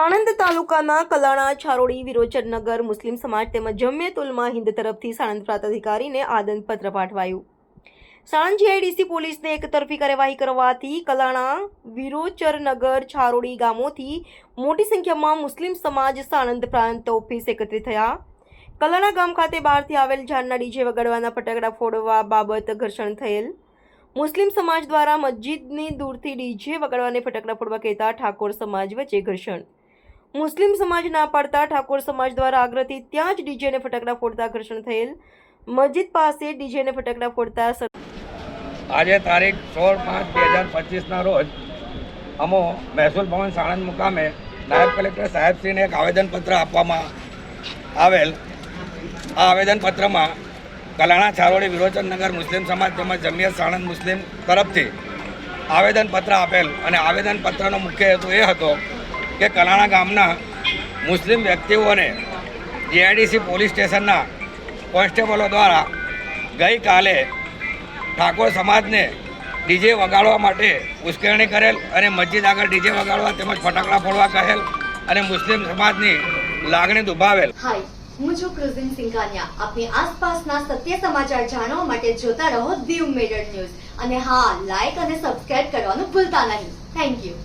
સાણંદ તાલુકાના કલાણા છારોડી વિરોચનનગર મુસ્લિમ સમાજ તેમજ જમ્યતુલમાં હિન્દ તરફથી સાણંદ પ્રાંતાધિકારીને આદનપત્ર પાઠવાયું. સાણંદ જીઆઈડીસી પોલીસને એકતરફી કાર્યવાહી કરવાથી કલાણા વિરોચરનગર છારોડી ગામોથી મોટી સંખ્યામાં મુસ્લિમ સમાજ સાણંદ પ્રાંત ઓફિસ એકત્રિત થયા. કલાણા ગામ ખાતે બહારથી આવેલ ઝાડના ડીજે વગાડવાના ફટાકડા ફોડવા બાબત ઘર્ષણ થયેલ. મુસ્લિમ સમાજ દ્વારા મસ્જિદની દૂરથી ડીજે વગાડવાને ફટાકડા ફોડવા કહેતા ઠાકોર સમાજ વચ્ચે ઘર્ષણ. મુસ્લિમ સમાજ ના પાડતા ઠાકોર સમાજ દ્વારા આગ્રહથી ત્યાં જ ડીજેને ફટાકડા ફોડતા ઘર્ષણ થયેલ. મસ્જિદ પાસે ડીજેને ફટાકડા ફોડતા આજે તારીખ સોળ પાંચ બે હજાર પચીસના રોજ અમો મહેસૂલ ભવન સાણંદ મુકામે નાયબ કલેક્ટર સાહેબશ્રીને એક આવેદનપત્ર આપવામાં આવેલ. આ આવેદનપત્રમાં કલાણા છારોડી વિરોચનનગર મુસ્લિમ સમાજ તેમજ જમિયત સાણંદ મુસ્લિમ તરફથી આવેદનપત્ર આપેલ અને આવેદનપત્રનો મુખ્ય હેતુ એ હતો કે કલાણા ગામના મુસ્લિમ વ્યક્તિઓને જીઆઈડીસી પોલીસ સ્ટેશનના કોન્સ્ટેબલો દ્વારા ગઈકાલે ઠાકોર સમાજને ડીજે વગાડવા માટે ઉશ્કેરણી કરેલ અને મસ્જિદ આગળ ડીજે વગાડવા તેમજ ફટાકડા ફોડવા કહેલ અને મુસ્લિમ સમાજની લાગણી દુભાવેલ. હું છું ક્રુઝિન સિંઘાનિયા. આપની આસપાસના સત્ય સમાચાર જાણવા માટે જોતા રહો દીવ મેડર ન્યૂઝ. અને હા લાઈક અને સબસ્ક્રાઇબ કરવાનું ભૂલતા નહીં. Thank you